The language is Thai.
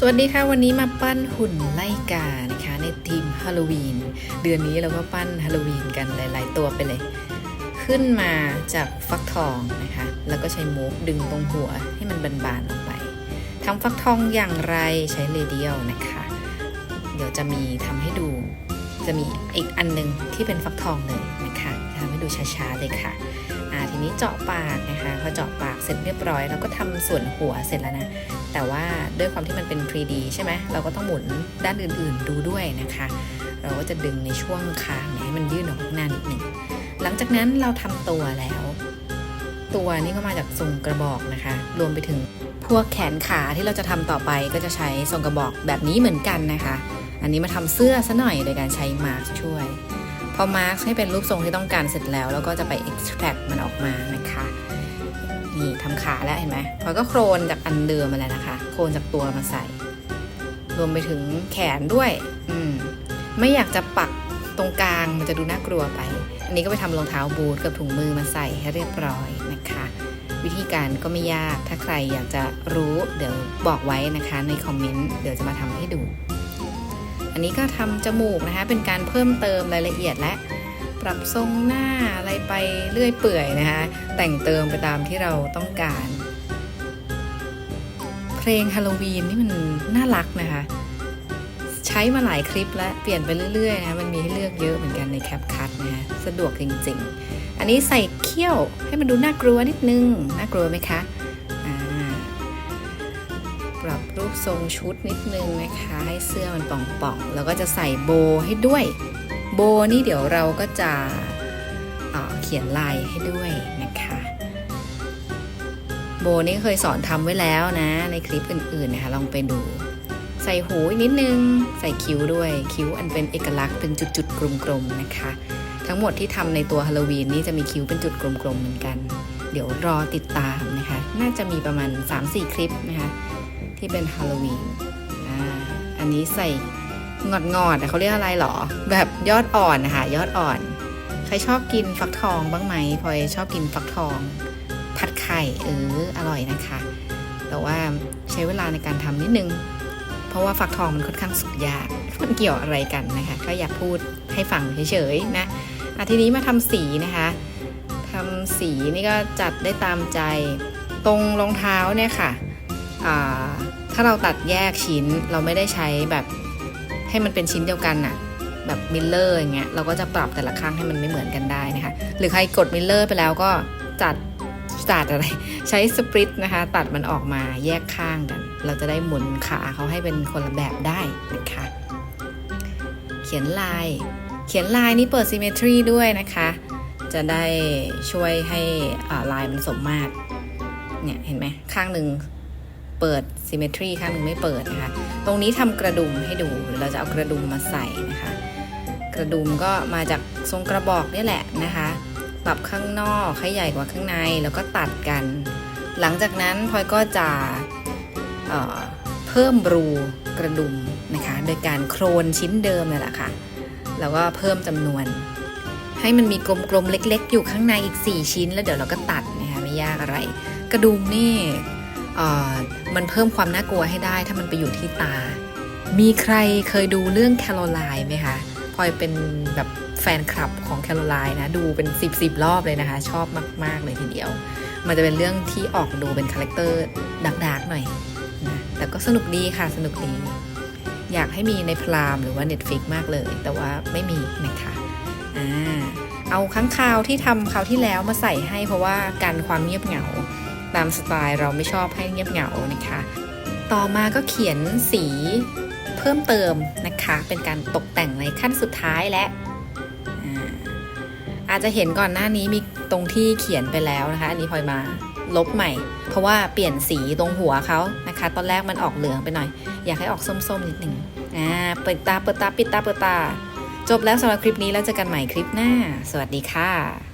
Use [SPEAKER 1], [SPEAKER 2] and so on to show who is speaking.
[SPEAKER 1] สวัสดีค่ะ วันนี้มาปั้นหุ่นไล่กานะคะในทีมฮาโลวีนเดือนนี้เราก็ปั้นฮาโลวีนกันหลาย ๆ ตัวไปเลย ขึ้นมาจากฟักทองนะคะ แล้วก็ใช้มูฟดึงตรงหัวให้มันบานๆออกไปทำฟักทองอย่างไรใช้เรเดียลนะคะ เดี๋ยวจะมีทำให้ดู จะมีอีกอันหนึงที่เป็นฟักทองเลยนะคะทำให้ดูช้าๆเลยค่ะ อ่าทีนี้เจาะปากนะคะพอเจาะปากเสร็จเรียบร้อยเราก็ทำส่วนหัวเสร็จแล้วนะ แต่ว่าด้วยความที่มันเป็น 3D ใช่ไหมเราก็ต้องหมุนด้านอื่นๆดูด้วยนะคะ เราก็จะดึงในช่วงคางให้มันยื่นออกหน้านิดหนึ่งหลังจากนั้นเราทำตัวแล้ว ตัวนี้ก็มาจากทรงกระบอกนะคะ รวมไปถึงพวกแขนขาที่เราจะทำต่อไปก็จะใช้ทรงกระบอกแบบนี้เหมือนกันนะคะ อันนี้มาทำเสื้อซะหน่อยโดยการใช้มาร์กช่วย พอมาร์กให้เป็นรูปทรงที่ต้องการเสร็จแล้วเราก็จะไป extract มันออกมานะคะ นี่ทำขาแล้วเห็นไหมพอยก็โครนจากอันเดิมมาแล้วนะคะ โครนจากตัวมาใส่ รวมไปถึงแขนด้วย อืม ไม่อยากจะปักตรงกลางมันจะดูน่ากลัวไป อันนี้ก็ไปทำรองเท้าบูทกับถุงมือมาใส่ให้เรียบร้อยนะคะ วิธีการก็ไม่ยาก ถ้าใครอยากจะรู้เดี๋ยวบอกไว้นะคะในคอมเมนต์ เดี๋ยวจะมาทำให้ดู อันนี้ก็ทำจมูกนะคะ เป็นการเพิ่มเติมรายละเอียดและปรับทรงหน้าอะไรไปเรื่อยเปื่อยนะคะ แต่งเติมไปตามที่เราต้องการ เพลงฮาโลวีนนี่มันน่ารักนะคะ ใช้มาหลายคลิปแล้วเปลี่ยนไปเรื่อยๆนะมันมีให้เลือกเยอะเหมือนกันในแคปคัทนะคะสะดวกจริงๆ อันนี้ใส่เขี้ยวให้มันดูน่ากลัวนิดนึง น่ากลัวไหมคะ รับรูปทรงชุดนิดนึงนะคะ ให้เสื้อมันป่องๆ แล้วก็จะใส่โบให้ด้วย โบนี่เดี๋ยวเราก็จะเเขียนลายให้ด้วยนะคะ โบนี่เคยสอนทำไว้แล้วนะ ในคลิปอื่นๆนะคะ ลองไปดู ใส่หูนิดนึง ใส่คิ้วด้วย คิ้วอันเป็นเอกลักษณ์เป็นจุดๆกลมๆนะคะ ทั้งหมดที่ทำในตัวฮาโลวีนนี่จะมีคิ้วเป็นจุดกลมๆเหมือนกันเดี๋ยวรอติดตามนะคะ น่าจะมีประมาณ 3-4 คลิปนะคะ ที่เป็นฮาโลวีนอ่าอันนี้ใส่งอดงอดๆเขาเรียกอะไรหรอ แบบยอดอ่อนนะคะยอดอ่อน ใครชอบกินฟักทองบ้างไหมพลอยชอบกินฟักทอง ผัดไข่เอออร่อยนะคะ แต่ว่าใช้เวลาในการทำนิดนึง เพราะว่าฟักทองมันค่อนข้างสุกยากมันเกี่ยวอะไรกันนะคะ ก็อยากพูดให้ฟังเฉยๆนะอะทีนี้มาทำสีนะคะทำสีนี่ก็จัดได้ตามใจตรงรองเท้าเนี่ยค่ะอ่า ถ้าเราตัดแยกชิ้นเราไม่ได้ใช้แบบให้มันเป็นชิ้นเดียวกันน่ะแบบมิลเลอร์อย่างเงี้ยเราก็จะปรับแต่ละข้างให้มันไม่เหมือนกันได้นะคะหรือใครกดมิลเลอร์ไปแล้วก็จัดจัดอะไรใช้สปริตนะคะ ตัดมันออกมาแยกข้างกัน เราจะได้หมุนขาเขาให้เป็นคนละแบบได้นะคะเขียนลาย เขียนลายนี่เปิด symmetry ด้วยนะคะ จะได้ช่วยให้ลายมันสมมาตรเนี่ยเห็นไหมข้างหนึ่ง เปิด symmetry ข้างหนึ่งไม่เปิดนะคะ ตรงนี้ทำกระดุมให้ดูเราจะเอากระดุมมาใส่นะคะ กระดุมก็มาจากทรงกระบอกนี่แหละนะคะปรับข้างนอกให้ใหญ่กว่าข้างในแล้วก็ตัดกัน หลังจากนั้นพลอยก็จะเเพิ่มรูกระดุมนะคะ โดยการโครนชิ้นเดิมนั่นแหละค่ะ แล้วก็เพิ่มจำนวน ให้มันมีกลมๆเล็ก ๆ อยู่ข้างในอีก 4 ชิ้น แล้วเดี๋ยวเราก็ตัดนะคะไม่ยากอะไร กระดุมนี่ มันเพิ่มความน่ากลัวให้ได้ ถ้ามันไปอยู่ที่ตา มีใครเคยดูเรื่องแคโรไลน์ไหมคะพลอยเป็นแบบแฟนคลับของแคโรไลน์นะ ดูเป็น 10บสรอบเลยนะคะ ชอบมาก ๆ เลยทีเดียว มันจะเป็นเรื่องที่ออกดูเป็นคาแรคเตอร์ดักๆหน่อยนะแต่ก็สนุกดีค่ะสนุกดีอยากให้มีในพรามหรือว่า Netflix มากเลย แต่ว่าไม่มีนะคะอ่าเอาค้างคาวที่ทำคราวที่แล้วมาใส่ให้เพราะว่าการความเงียบเหงา ตามสไตล์เราไม่ชอบให้เงียบเหงานะคะ ต่อมาก็เขียนสีเพิ่มเติมนะคะ เป็นการตกแต่งในขั้นสุดท้ายและอ่าอาจจะเห็นก่อนหน้านี้มีตรงที่เขียนไปแล้วนะคะ อันนี้พลอยมาลบใหม่ เพราะว่าเปลี่ยนสีตรงหัวเขานะคะ ตอนแรกมันออกเหลืองไปหน่อย อยากให้ออกส้มๆนิดหนึ่งอ่าเปิดตาเปิดตาปิดตาเปิดตา จบแล้วสำหรับคลิปนี้แล้วเจอกันใหม่คลิปหน้า สวัสดีค่ะ